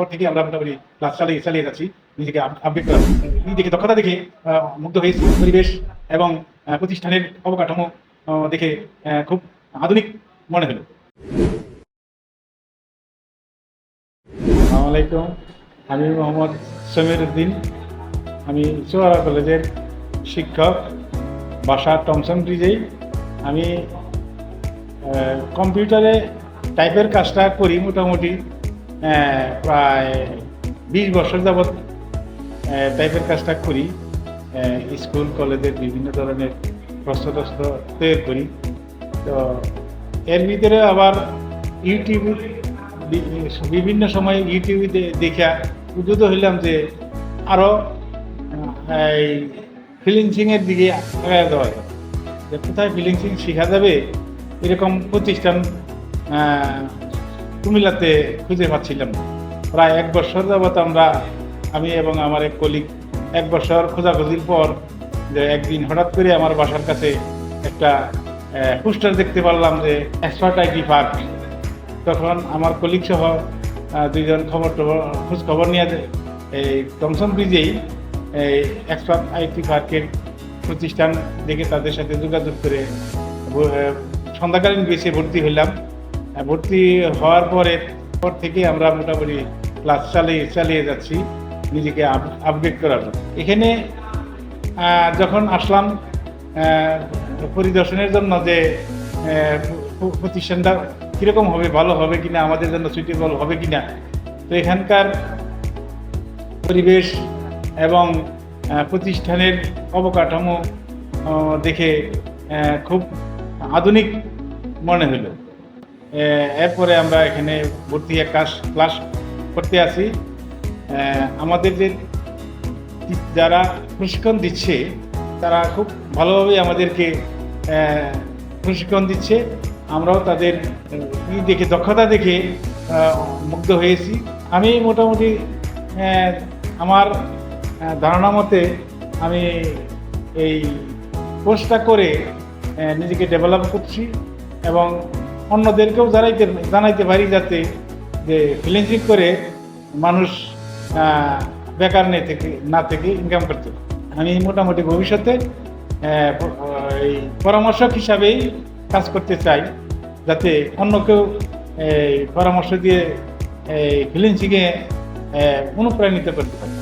পর থেকে আমরা মোটামুটি ক্লাস চালিয়ে চালিয়ে যাচ্ছি। নিজেকে আপডেট করা নিজেকে দক্ষতা দেখে মুগ্ধ হয়েছি পরিবেশ এবং প্রতিষ্ঠানের অবকাঠামো দেখে খুব আধুনিক মনে হলো। আলাইকুম। আমি মোহাম্মদ সমীর উদ্দিন। আমি চুয়ারা কলেজের শিক্ষক বাসা টমসন ব্রিজেই। আমি কম্পিউটারে টাইপের কাজটা করি মোটামুটি। প্রায় বিশ বছর যাবৎ টাইপের কাজটা করি। স্কুল, কলেজের বিভিন্ন ধরনের প্রশ্ন টস্ত্র তৈরি করি। তো এর ভিতরে আবার ইউটিউব বিভিন্ন সময় ইউটিউবে দেখা, উদ্যুত হইলাম যে আরও এই ফিলিংসিংয়ের দিকে আগায় দেওয়া যায়। যে কোথায় ফিলিংসিং শেখা যাবে, এরকম প্রতিষ্ঠান কুমিল্লাতে খুঁজে পাচ্ছিলাম। প্রায় এক বছর যাবৎ আমরা, আমি এবং আমার এক কলিগ এক বছর খোঁজাখুঁজির পর যে একদিন হঠাৎ করে আমার বাসার কাছে একটা পোস্টার দেখতে পারলাম যে আইটি পার্ক তখন আমার কলিগ সহ দুইজন খবর টবর, খোঁজ খবর নিয়ে এই টমসন ব্রিজেই এই এক্সপার্ট আইটি পার্কের প্রতিষ্ঠান দেখে তাদের সাথে যোগাযোগ করে সন্ধ্যাকালীন বেশি ভর্তি হইলাম ভর্তি হওয়ার পরে, পর থেকে আমরা মোটামুটি ক্লাস চালিয়ে চালিয়ে যাচ্ছি, নিজেকে আপডেট করার। এখানে যখন আসলাম পরিদর্শনের জন্য যে প্রতিষ্ঠানটা কীরকম হবে, ভালো হবে কিনা, আমাদের জন্য সুইটেবল হবে কিনা, তো এখানকার পরিবেশ এবং প্রতিষ্ঠানের অবকাঠামো দেখে খুব আধুনিক মনে হলো এরপরে আমরা এখানে ভর্তি ক্লাস ক্লাস করতে আসি আমাদের যে যারা প্রশিক্ষণ দিচ্ছে, তারা খুব ভালোভাবে আমাদেরকে প্রশিক্ষণ দিচ্ছে। আমরাও তাদের ই দেখে, দক্ষতা দেখে মুগ্ধ হয়েছি। আমি মোটামুটি আমার ধারণা মতে আমি এই কোর্সটা করে নিজেকে ডেভেলপ করছি এবং অন্যদেরকেও জানাইতে জানাইতে পারি যাতে যে ফ্রিল্যান্সিং করে মানুষ বেকার নেই থেকে, না থেকে ইনকাম করতে আমি মোটামুটি ভবিষ্যতে এই পরামর্শক হিসাবেই কাজ করতে চাই, যাতে অন্য কেউ এই পরামর্শ দিয়ে এই ফ্রিল্যান্সিংয়ে অনুপ্রাণিত করতে পারে।